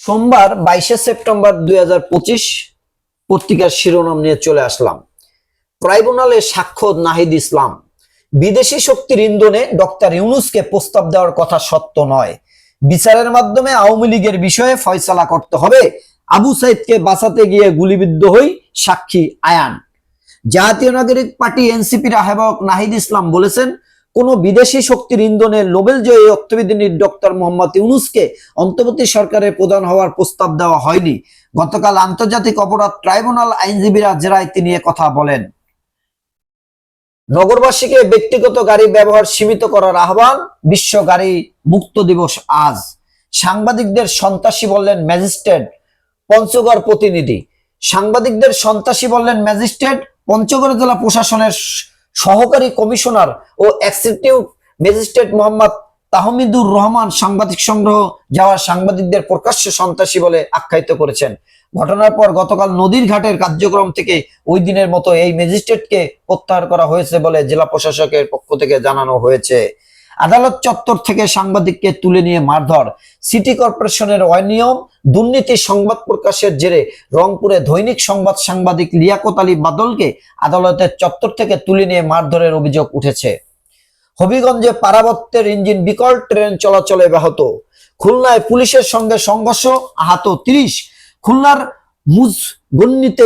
সোমবার বাইশে সেপ্টেম্বর দুই পত্রিকার শিরোনাম নিয়ে চলে আসলাম। ট্রাইব্যুনালে সাক্ষ্য নাহিদ ইসলাম। বিদেশি শক্তির ইন্ধনে ডক্টর ইউনুসকে প্রস্তাব দেওয়ার কথা সত্য নয়। বিচারের মাধ্যমে আওয়ামী লীগের বিষয়ে ফয়সালা করতে হবে। আবু সাইদকে বাঁচাতে গিয়ে গুলিবিদ্ধ হই সাক্ষী আয়ান। জাতীয় নাগরিক পার্টি এনসিপির আহ্বায়ক নাহিদ ইসলাম বলেছেন কোন বিদেশি শক্তির ইন্ধনে নোবেল জয়ী অর্থবিজ্ঞানী ডক্টর মোহাম্মদ ইউনুসকে অন্তর্বর্তী সরকারের প্রধান হওয়ার প্রস্তাব দেওয়া হয়নি। গতকাল আন্তর্জাতিক অপরাধ ট্রাইব্যুনাল আইনজীবীরা জেরায় তিনি কথা বলেন। নগরবাসীকে ব্যক্তিগত গাড়ি ব্যবহার সীমিত করার আহ্বান, বিশ্ব গাড়ি মুক্ত দিবস আজ। সাংবাদিকদের সন্ত্রাসী বললেন ম্যাজিস্ট্রেট, পঞ্চগড় প্রতিনিধি। সাংবাদিকদের সন্ত্রাসী বললেন ম্যাজিস্ট্রেট, পঞ্চগড় জেলা প্রশাসনের সহকারী কমিশনার ও এক্সিকিউটিভ ম্যাজিস্ট্রেট মোহাম্মদ তাহমিদুর রহমান সাংবাদিক সংগ্রহ যাওয়া সাংবাদিকদের প্রকাশ্যে সন্ত্রাসী বলে আখ্যায়িত করেছেন। ঘটনার পর গতকাল নদীর ঘাটের কার্যক্রম থেকে ওই দিনের মতো এই ম্যাজিস্ট্রেটকে প্রত্যাহার করা হয়েছে বলে জেলা প্রশাসকের পক্ষ থেকে জানানো হয়েছে। আদালত চত্বর থেকে সাংবাদিককে তুলে নিয়ে মারধর। সিটি কর্পোরেশনের অনিয়ম, দুর্নীতি সংবাদ প্রকাশের জেরে রংপুরে দৈনিক সংবাদ সাংবাদিক লিয়াকত আলী বাদলকে আদালতের চত্বর থেকে তুলে নিয়ে মারধরের অভিযোগ উঠেছে। হবিগঞ্জে পারাবত্যের ইঞ্জিন বিকল ট্রেন চলাচলে ব্যাহত। খুলনায় পুলিশের সঙ্গে সংঘর্ষ, আহত তিরিশ। খুলনার মুজ গণ্যিতে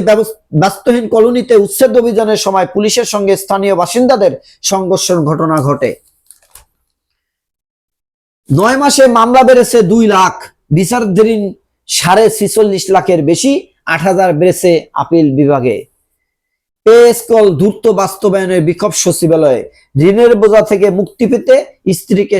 ব্যস্তহীন কলোনিতে উচ্ছেদ অভিযানের সময় পুলিশের সঙ্গে স্থানীয় বাসিন্দাদের সংঘর্ষের ঘটনা ঘটে। নয় মাসে মামলা বেড়েছে দুই লাখ। বিচারাধীন সাড়ে ছিচল্লিশ লাখের বেশি, আট হাজার বেড়েছে আপিল বিভাগে। স্কল দ্রুত বাস্তবায়নের বিক্ষোভ সচিবালয়ে ঋণের বোঝা থেকে মুক্তি পেতে স্ত্রীকে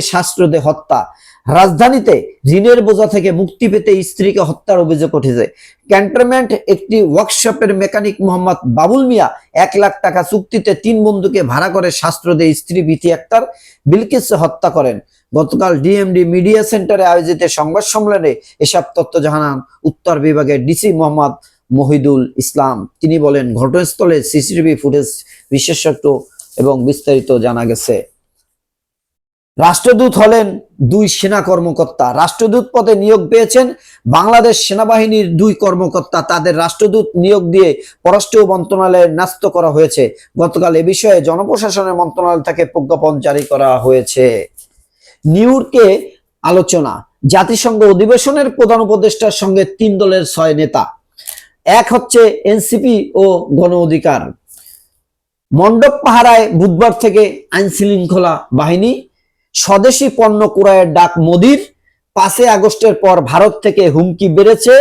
হত্যা। রাজধানীতে ঋণের বোঝা থেকে মুক্তি পেতে স্ত্রীকে হত্যার অভিযোগ উঠেছে। ক্যান্টনমেন্ট একটি ওয়ার্কশপের মেকানিক মোহাম্মদ বাবুল মিয়া এক লাখ টাকা চুক্তিতে তিন বন্ধুকে ভাড়া করে শাস্ত্রদে স্ত্রী বিথি আক্তার বিলকিস হত্যা করেন। গতকাল ডিএমডি মিডিয়া সেন্টারে আয়োজিত সংবাদ সম্মেলনে এসব তথ্য জানান উত্তর বিভাগের ডিসি মোহাম্মদ মহিদুল ইসলাম। তিনি বলেন, ঘটনাস্থলে সিসিটিভি ফুটেজ বিশেষজ্ঞ এবং বিস্তারিত জানা গেছে। রাষ্ট্রদূত হলেন দুই সেনা কর্মকর্তা। রাষ্ট্রদূত পদে নিয়োগ পেয়েছেন বাংলাদেশ সেনাবাহিনীর দুই কর্মকর্তা। তাদের রাষ্ট্রদূত নিয়োগ দিয়ে পররাষ্ট্র মন্ত্রণালয়ে ন্যস্ত করা হয়েছে। গতকাল এ বিষয়ে জনপ্রশাসনের মন্ত্রণালয় থেকে প্রজ্ঞাপন জারি করা হয়েছে। নিউইয়র্কে আলোচনা। জাতিসংঘ অধিবেশনের প্রধান উপদেষ্টার সঙ্গে তিন দলের ছয় নেতা। এক হচ্ছে এনসিপি ও গণ অধিকার। মণ্ডপ পাহারায় বুধবার থেকে আইন শৃঙ্খলা বাহিনী, স্বদেশি পণ্য ক্রয়ের ডাক মোদির, পাঁচই আগস্টের পর ভারত থেকে হুমকি বেড়েছে।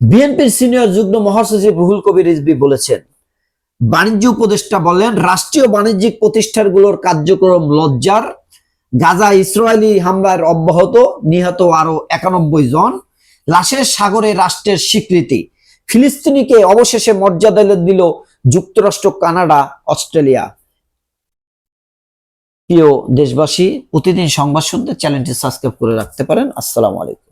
বিএনপির সিনিয়র যুগ্ম মহাসচিব রুহুল কবির রিজবি বলেছেন, বাণিজ্য উপদেষ্টা বলেন, রাষ্ট্রীয় বাণিজ্যিক প্রতিষ্ঠানগুলোর কার্যক্রম লজ্জার। গাজা ইসরায়েলি হামলার অব্যাহত, নিহত আরও একানব্বই জন। লাশের সাগরে রাষ্ট্রের স্বীকৃতি। ফিলিস্তিনিকে অবশেষে মর্যাদা দিল যুক্তরাষ্ট্র, কানাডা, অস্ট্রেলিয়া। প্রিয় দেশবাসী, প্রতিদিন সংবাদ শুনতে চ্যানেলটি সাবস্ক্রাইব করে রাখতে পারেন। আসসালামু আলাইকুম।